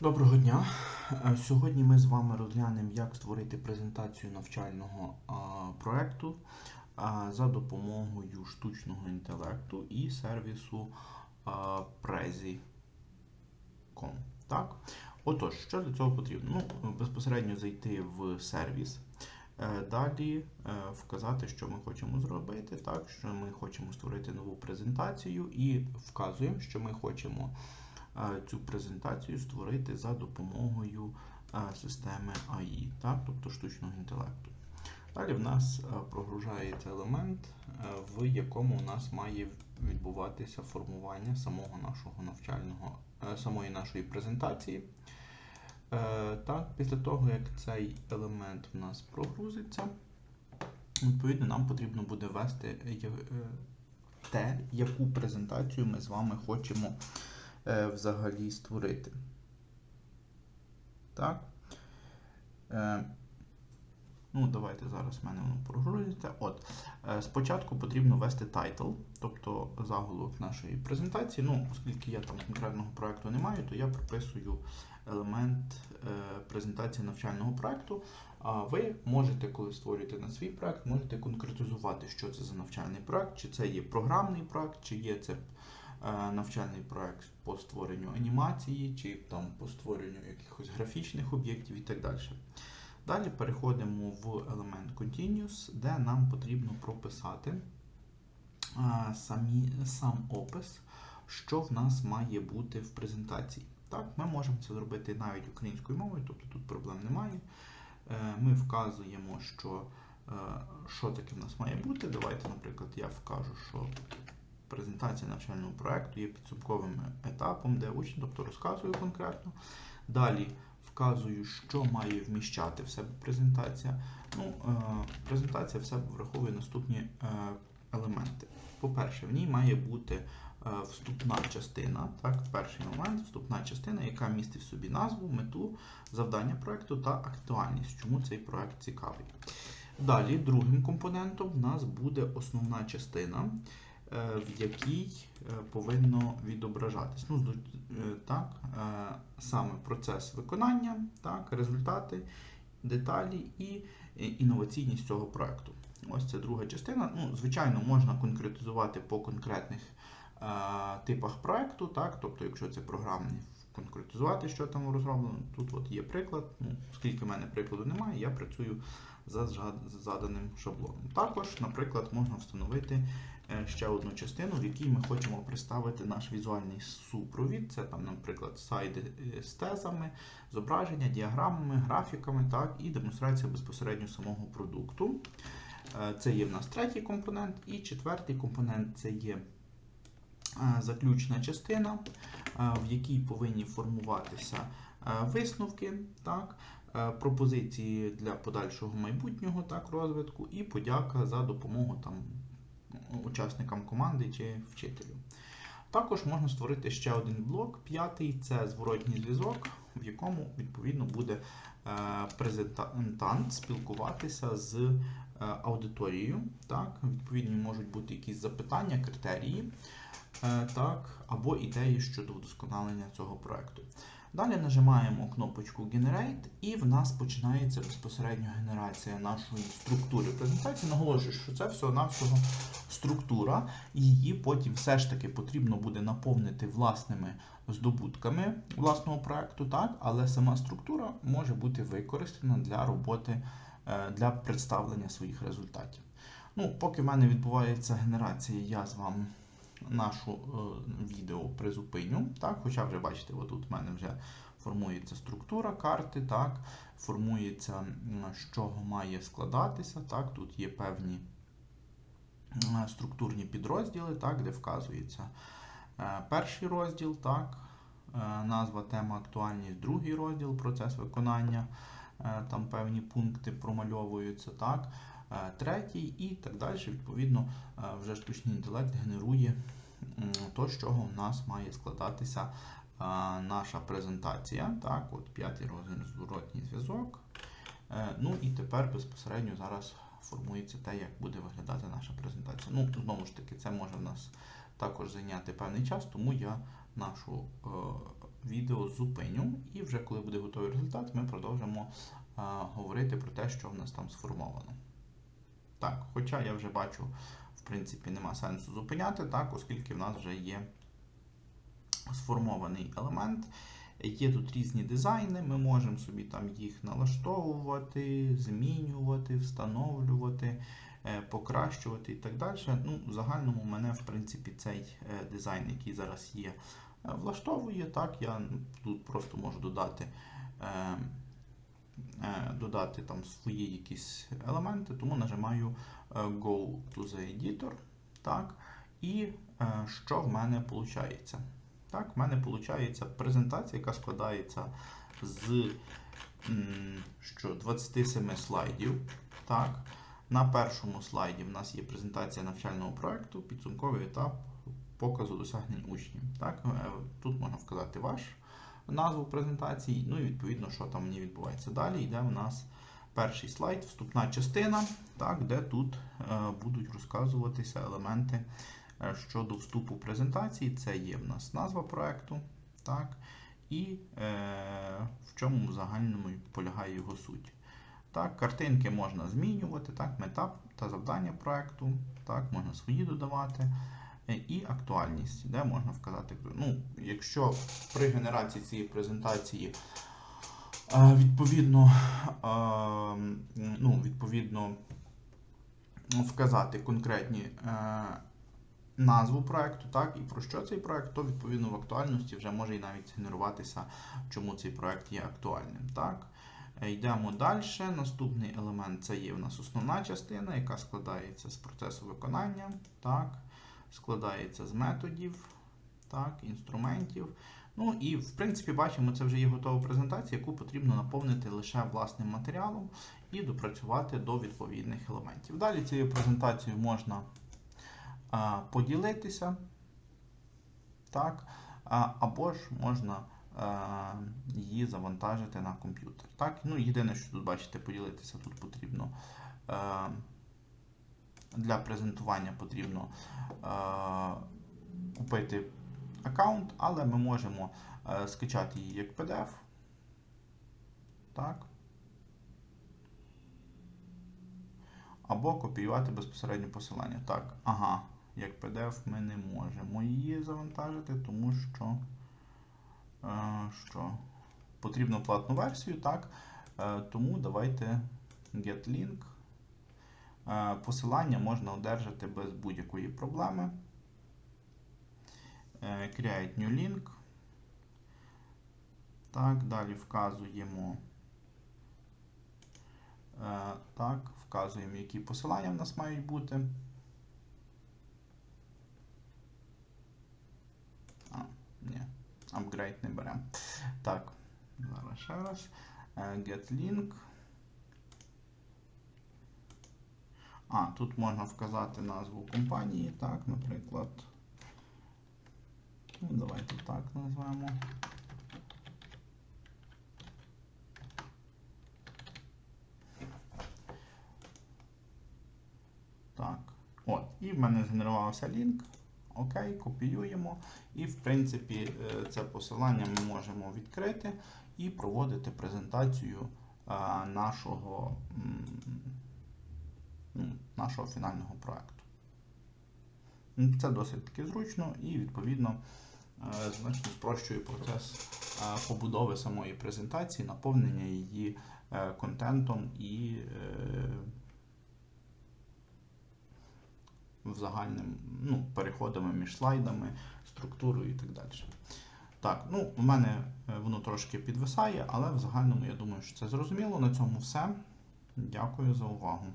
Доброго дня. Е, Сьогодні ми з вами розглянемо, як створити презентацію навчального а, за допомогою штучного інтелекту і сервісу Prezi.com. Так? Отож, що для цього потрібно? Ну, безпосередньо зайти в сервіс. Е, Далі е, вказати, що ми хочемо зробити, так, що ми хочемо створити нову презентацію і вказуємо, що ми хочемо цю презентацію створити за допомогою е, системи AI, так, тобто штучного інтелекту. Далі в нас е, прогружається елемент, е, в якому у нас має відбуватися формування самого нашого навчального, е, самої нашої презентації. Е, Так, після того, як цей елемент в нас прогрузиться, відповідно, нам потрібно буде ввести е, е, те, яку презентацію ми з вами хочемо е, взагалі створити. Так. Е, Ну, давайте зараз в мене воно прогрузиться. От, е, спочатку потрібно ввести тайтл, тобто заголовок нашої презентації. Ну, оскільки я там конкретного проекту не маю, то я прописую елемент е, презентації навчального проекту. А ви можете, коли створюєте на свій проект, можете конкретизувати, що це за навчальний проект, чи це є програмний проект, чи є це е, навчальний проект по створенню анімації, чи там по створенню якихось графічних об'єктів і так далі. Далі переходимо в елемент Continuous, де нам потрібно прописати самі, сам опис, що в нас має бути в презентації. Так, Ми можемо це зробити навіть українською мовою, тобто тут проблем немає. Е, Ми вказуємо, що, е, що таке в нас має бути. Давайте, наприклад, я вкажу, що презентація навчального проєкту є підсумковим етапом, де учень, тобто розказую конкретно. Далі вказую, що має вміщати в себе презентація. Ну, е, презентація в себе враховує наступні е, елементи. По-перше, в ній має бути е, вступна частина, так, перший момент, вступна частина, яка містить в собі назву, мету, завдання проекту та актуальність, чому цей проект цікавий. Далі, другим компонентом в нас буде основна частина, в якій е, повинно відображатись. Ну, е, так, е, саме процес виконання, так, результати, деталі і е, інноваційність цього проекту. Ось це друга частина. Ну, звичайно, можна конкретизувати по конкретних е, типах проекту, так, тобто, якщо це програмний, конкретизувати, що там розроблено. Тут от є приклад. Ну, оскільки в мене прикладу немає, я працюю за заданим шаблоном. Також, наприклад, можна встановити е, ще одну частину, в якій ми хочемо представити наш візуальний супровід. Це там, наприклад, сайди е, з тезами, зображення, діаграмами, графіками, так, і демонстрація безпосередньо самого продукту. Е, Це є в нас третій компонент, і четвертий компонент це є е, заключна частина, е, в якій повинні формуватися е, висновки, так, е, пропозиції для подальшого майбутнього так, розвитку і подяка за допомогу там, учасникам команди чи вчителю. Також можна створити ще один блок, п'ятий це зворотній зв'язок, в якому відповідно буде е, презентант спілкуватися з е, аудиторією. Так? Відповідні можуть бути якісь запитання, критерії, е, так, або ідеї щодо вдосконалення цього проекту. Далі нажимаємо кнопочку Generate, і в нас починається безпосередньо генерація нашої структури презентації. Наголошую, що це всього-навсього структура, її потім все ж таки потрібно буде наповнити власними здобутками власного проекту, так, але сама структура може бути використана для роботи, е, для представлення своїх результатів. Ну, поки в мене відбувається генерація, я з вами нашу е, відео призупиню. Так? Хоча вже бачите, отут в мене вже формується структура карти, так? формується, з чого має складатися. Так? Тут є певні структурні підрозділи, так? де вказується е, перший розділ, так? е, назва, тема, актуальність, другий розділ, процес виконання, е, там певні пункти промальовуються. так? Е, Третій і так далі. Відповідно, е, вже штучний інтелект генерує то, з чого в нас має складатися е, наша презентація. Так, от п'ятий розділ зворотній зв'язок. Е, Ну і тепер безпосередньо зараз формується те, як буде виглядати наша презентація. Ну, знову ж таки, це може в нас також зайняти певний час, тому я нашу е, відео зупиню, і вже коли буде готовий результат, ми продовжимо а, говорити про те, що в нас там сформовано. Так, хоча я вже бачу, в принципі, нема сенсу зупиняти, так, оскільки в нас вже є сформований елемент. Є тут різні дизайни, ми можемо собі там їх налаштовувати, змінювати, встановлювати, е, покращувати і так далі. Ну, в загальному мене, в принципі, цей е, дизайн, який зараз є, е, влаштовує. Так, я тут просто можу додати. Е, Додати там свої якісь елементи, тому нажимаю е, Go to the Editor. Так, і е, що в мене виходить? Так, в мене виходить презентація, яка складається з що, 27 слайдів. Так. На першому слайді в нас є презентація навчального проєкту, підсумковий етап показу досягнень учнів. Так. Тут можна вказати ваш назву презентації, ну і відповідно, що там ній відбувається. Далі йде у нас перший слайд, вступна частина, так, де тут е, будуть розказуватися елементи е, щодо вступу презентації. Це є в нас назва проекту, так, і е, в чому загальному полягає його суть. Так, Картинки можна змінювати, так, мета та завдання проекту, так, можна свої додавати. Е, І актуальність, де можна вказати. Ну, Якщо при генерації цієї презентації е, відповідно, е, ну, відповідно вказати конкретні назву проекту, так, і про що цей проект, то відповідно в актуальності вже може і навіть генеруватися, чому цей проект є актуальним. Так. Йдемо далі. Наступний елемент це є в нас основна частина, яка складається з процесу виконання, так, складається з методів, так, інструментів. Ну і в принципі бачимо, це вже є готова презентація, яку потрібно наповнити лише власним матеріалом і допрацювати до відповідних елементів. Далі цією презентацією можна а, поділитися, так, а, або ж можна а, її завантажити на комп'ютер. Так? Ну, Єдине, що тут бачите, поділитися тут потрібно. А, для презентування потрібно а, купити аккаунт, але ми можемо е, скачати її як PDF. Так. Або копіювати безпосередньо посилання. Так, ага, як PDF ми не можемо її завантажити, тому що, е, що потрібно платну версію, так. Е, тому давайте get link. Е, посилання можна одержати без будь-якої проблеми. Е, Create New Link. Так, далі вказуємо. е, Так, вказуємо, які посилання в нас мають бути. А, ні, upgrade не беремо. Так, зараз ще раз. Get link. А, тут можна вказати назву компанії, так, наприклад. Ну, давайте так назвемо. Так. От. І в мене згенерувався лінк. Окей, копіюємо. І, в принципі, е, це посилання ми можемо відкрити і проводити презентацію нашого, м, ну, нашого фінального проекту. Це досить таки зручно і, відповідно, е, значно спрощує процес е, побудови самої презентації, наповнення її е, контентом і в загальним ну, переходами між слайдами, структурою і так далі. Так, ну, у мене воно трошки підвисає, але в загальному я думаю, що це зрозуміло. На цьому все. Дякую за увагу.